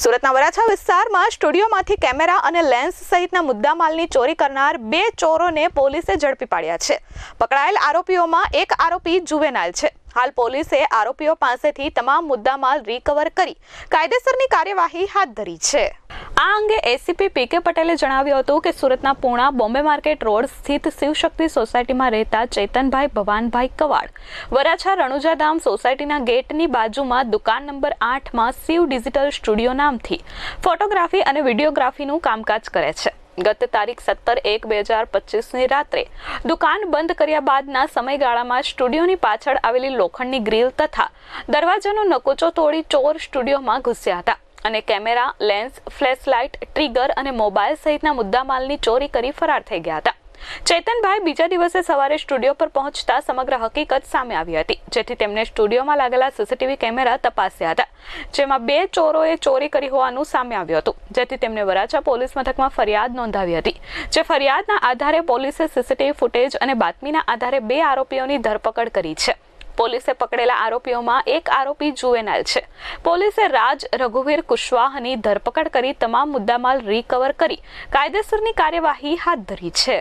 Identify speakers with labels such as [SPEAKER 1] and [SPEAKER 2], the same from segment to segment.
[SPEAKER 1] સુરતના વરાછા વિસ્તારમાં સ્ટુડિયોમાંથી કેમેરા અને લેન્સ સહિતના મુદ્દામાલની ચોરી કરનાર બે ચોરોને પોલીસે ઝડપી પાડ્યા છે. પકડાયેલ આરોપીઓમાં એક આરોપી જુવેનાઇલ છે. હાલ પોલીસે આરોપીઓ પાસેથી તમામ મુદ્દામાલ રિકવર કરી કાયદેસરની કાર્યવાહી હાથ ધરી છે. આ અંગે એસીપી પી કે પટેલે જણાવ્યું હતું કે સુરતના પૂણા બોમ્બે માર્કેટ રોડ સ્થિત શિવશક્તિ સોસાયટીમાં રહેતા ચેતનભાઈ ભવાનભાઈ કવાડ, વરાછા રણુજાધામ સોસાયટીના ગેટની બાજુમાં દુકાન નંબર આઠમાં શિવ ડિજિટલ સ્ટુડિયો નામથી ફોટોગ્રાફી અને વિડીયોગ્રાફીનું કામકાજ કરે છે. ગત તારીખ સત્તર એક બે હજાર પચીસની રાત્રે દુકાન બંધ કર્યા બાદના સમયગાળામાં સ્ટુડિયોની પાછળ આવેલી લોખંડની ગ્રીલ તથા દરવાજાનો નકોચો તોડી ચોર સ્ટુડિયોમાં ઘૂસ્યા હતા. અને કેમેરા, લેન્સ, ફ્લેશલાઇટ, ટ્રિગર અને મોબાઈલ સહિતના મુદ્દામાલની ચોરી કરી ફરાર થઈ ગયા હતા. ચેતનભાઈ બીજા દિવસે સવારે સ્ટુડિયો પર પહોંચતા સમગ્ર હકીકત સામે આવી હતી, જેથી તેમણે સ્ટુડિયોમાં લાગેલા સીસીટીવી કેમેરા તપાસ્યા હતા, જેમાં બે ચોરોએ ચોરી કરી હોવાનું સામે આવ્યું હતું, જેથી તેમણે વરાછા પોલીસ મથકમાં ફરિયાદ નોંધાવી હતી, જે ફરિયાદના આધારે પોલીસે સીસીટીવી ફૂટેજ અને બાતમીના આધારે બે આરોપીઓની ધરપકડ કરી છે. પોલીસે પકડેલા આરોપીઓમાં એક આરોપી જુવેનાઇલ છે. પોલીસે રાજ, રઘુવીર, કુશવાહની ધરપકડ કરી તમામ મુદ્દામાલ રિકવર કરી. કાયદેસરની કાર્યવાહી હાથ ધરી છે.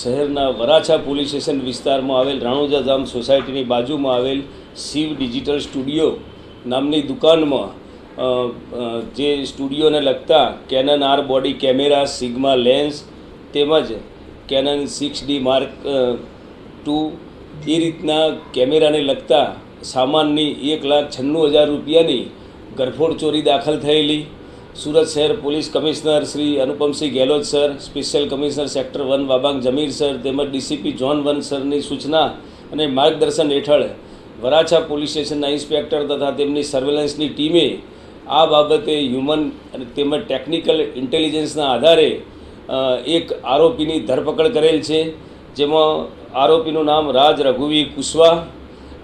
[SPEAKER 2] શહેરના વરાછા પોલીસ સ્ટેશન વિસ્તારમાં આવેલ રાણોજા ધામ સોસાયટીની બાજુમાં આવેલ શિવ ડિજિટલ સ્ટુડિયો નામની દુકાનમાં જે સ્ટુડિયોને લગતા Canon R body camera Sigma lens તેમજ Canon six D mark two એ રીતના કેમેરાને લગતા સામાનની એક લાખ છન્નું હજાર રૂપિયાની ગરફોડ ચોરી દાખલ થયેલી. સુરત શહેર police commissioner Shri Anupamsinh Gehlot sir, special commissioner sector one Wabang Jamir sir તેમજ ડીસીપી જોન વન સરની સૂચના અને માર્ગદર્શન હેઠળ વરાછા પોલીસ સ્ટેશનના ઇન્સ્પેક્ટર તથા તેમની સર્વેલન્સની ટીમે આ બાબતે હ્યુમન અને તેમજ ટેકનિકલ ઇન્ટેલિજન્સના આધારે એક આરોપીની ધરપકડ કરેલ છે. જેમાં આરોપીનું નામ રાજ રઘુવી કુશવા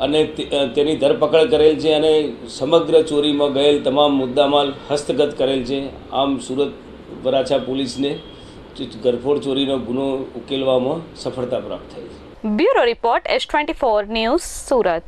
[SPEAKER 2] અને તેની ધરપકડ કરેલ છે અને સમગ્ર ચોરીમાં ગયેલ તમામ મુદ્દામાલ હસ્તગત કરેલ છે. આમ સુરત વરાછા પોલીસને ગરફોડ ચોરીનો ગુનો ઉકેલવામાં સફળતા પ્રાપ્ત થઈ છે.
[SPEAKER 1] Bureau report S twenty four news Surat.